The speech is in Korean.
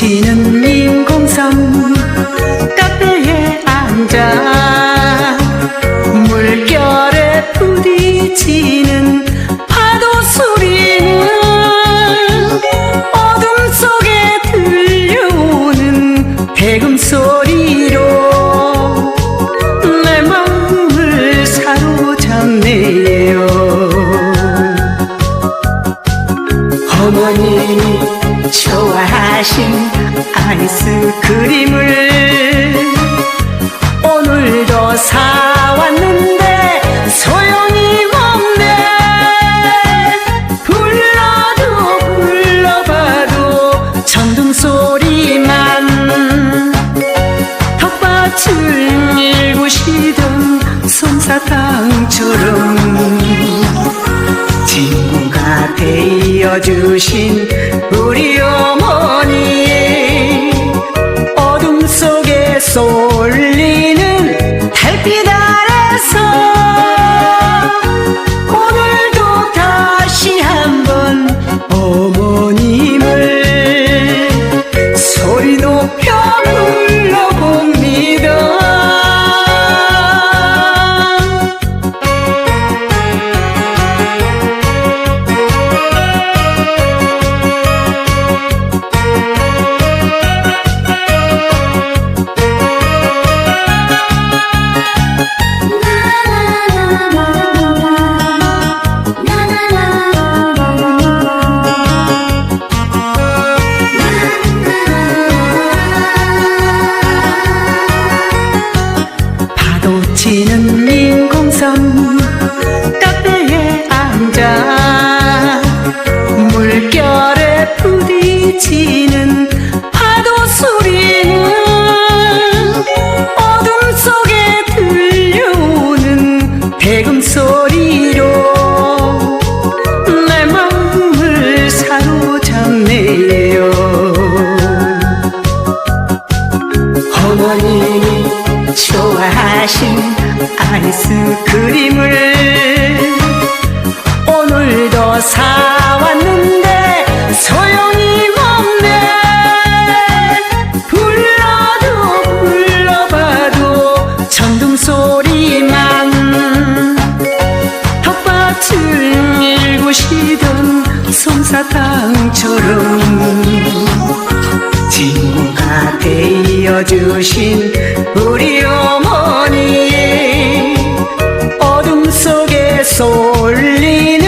지는 민공섬 카페에 앉아 물결 아이스크림을 오늘도 사왔는데 소용이 없네. 불러도 불러봐도 전등 소리만 텃밭을 일구시던 솜사탕처럼 친구가 되어주신 우리 어 속 카페에 앉아 물결에 부딪히는 파도 소리는 어둠 속에 들려오는 대금 소리로 내 마음을 사로잡네요. 어머님이 좋아하신 아이스크림 바람처럼 친구가 되어주신 우리 어머니의 어둠 속에서 울리는